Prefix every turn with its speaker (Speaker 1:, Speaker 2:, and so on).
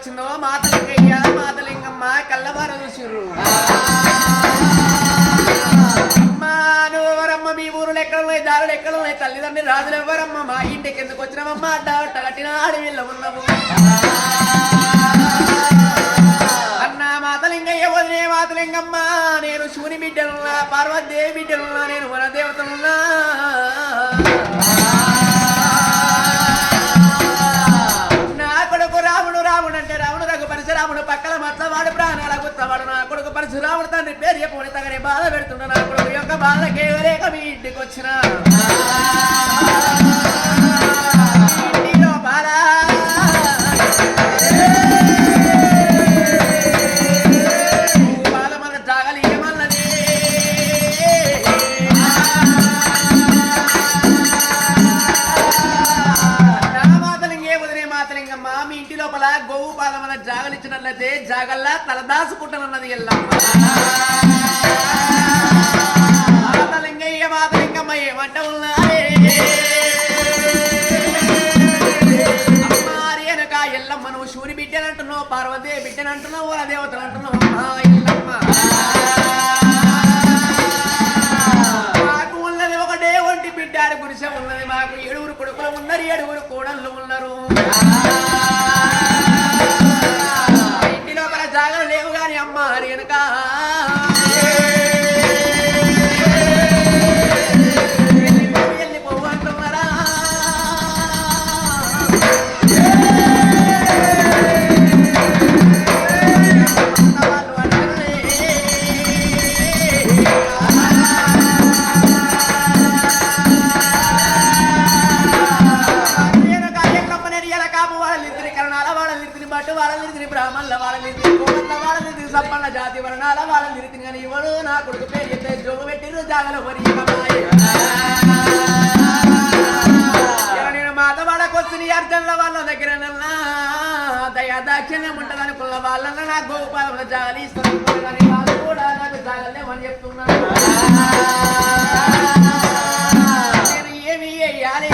Speaker 1: వచ్చిందో మాతలింగయ్య మాతలింగమ్మ కళ్ళవార చూసిర్రు మానవరమ్మ మీ ఊరులు ఎక్కడ ఉన్నాయి దారులు ఎక్కడ ఉన్నాయి తల్లిదండ్రి రాజులు ఎవరమ్మ మా ఇంటికి ఎందుకు వచ్చినామమ్మ అడ్డ కట్టిన అడవిలో ఉన్నాము అన్న మాతలింగయ్య వదిలే మాతలింగమ్మ నేను శివుని బిడ్డలున్నా పార్వతీదేవి బిడ్డలున్నా నేను వనదేవతలున్నా. నా కొడుకు పేరు చెప్పుకొని తగని బాధ పెడుతున్నా నాకు యొక్క బాధ కేవలేక మీ ఇంటికి వచ్చినా లోపల గోవు పాదమల జాగలిచ్చినట్లయితే జాగల్లా తలదాసుకుంటానన్నది ఎల్లమ్మ మాతలింగయ్య మాతలింగమ్మ ఏమంట ఉన్నారే. ఎల్లమ్మ నువ్వు శివుని బిడ్డనంటున్నావు పార్వతి బిడ్డనంటున్నావు ఓ దేవతలు అంటున్నావు ఎల్లమ్మ. మాకు ఉన్నది ఒకటే ఒంటి బిడ్డాడు గురిసె ఉన్నది మాకు. ఏడుగురు కొడుకులు ఉన్నారు ఏడుగురు కోడళ్ళు ఉన్నారు. వాళ్ళని బ్రాహ్మణుల వాళ్ళని కోడళ్ళ వాళ్ళని సంపన్న జాతి వర్ణాల వాళ్ళని తిరిగి ఇవ్వడు. నా కొడుకు పేరు చెప్తే జోగు పెట్టిరు జాగలు వరి నేను మాత వాళ్ళకొచ్చిన అర్థంలో వాళ్ళ దగ్గర దయాదాక్షిణ్యం ఉంటుందని కుల వాళ్ళ నా గోపాల జాలి వాళ్ళు కూడా నాకు జాగలేమని చెప్తున్నాను నేను ఏమి వేయాలి